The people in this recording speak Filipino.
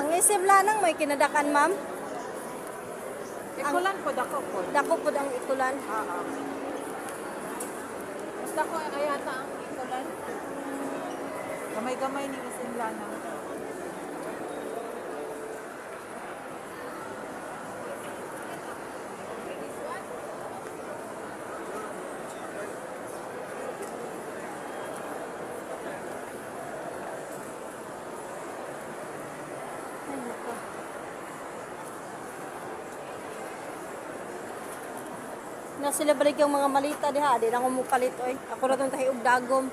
Ang isip lanang may kinadakan, ma'am. Ikulan po, dako po. Dako po ang ikulan. Mas dako ay yata ang ikulan. Gamay-gamay ni Isinlana. Ay, Na sila balik yung mga malita diha, di na ko mo palit oy. Ako ra tong tahi og dagom.